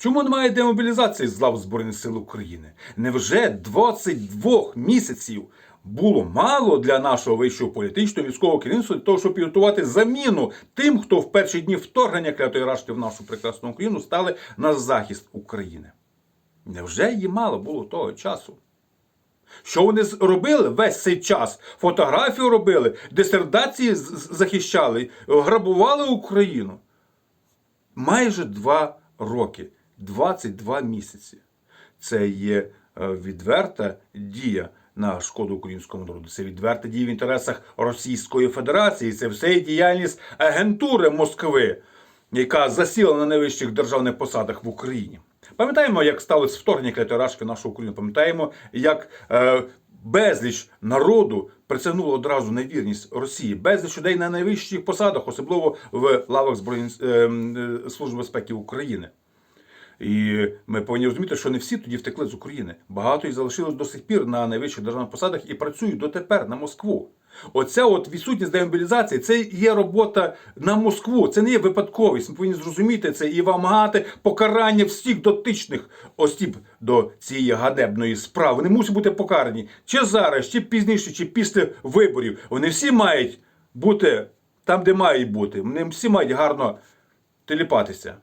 Чому немає демобілізації з лав Збройних сил України? Невже 22 місяців було мало для нашого вищого політичного військового керівництва для того, щоб підготувати заміну тим, хто в перші дні вторгнення клятої рашки в нашу прекрасну Україну стали на захист України? Невже її мало було того часу? Що вони робили весь цей час? Фотографію робили, з- захищали, грабували Україну. Майже два роки, 22 місяці. Це є е, відверта дія на шкоду українському народу. Це відверта дія в інтересах Російської Федерації. Це все є діяльність агентури Москви, яка засіла на найвищих державних посадах в Україні. Пам'ятаємо, як сталося вторгнення клятарашки в нашу Україну. Пам'ятаємо, як е, безліч народу притягнуло одразу на вірність Росії, безліч людей на найвищих посадах, особливо в лавах Збройних е, е, Служби безпеки України. І ми повинні розуміти, що не всі тоді втекли з України. Багато і залишилось до сих пір на найвищих державних посадах і працюють дотепер на Москву. Оця от відсутність демобілізації це є робота на Москву. Це не є випадковість. Ми повинні зрозуміти це і вимагати покарання всіх дотичних осіб до цієї ганебної справи. Вони мусять бути покарані чи зараз, чи пізніше, чи після виборів. Вони всі мають бути там, де мають бути. Вони всі мають гарно теліпатися.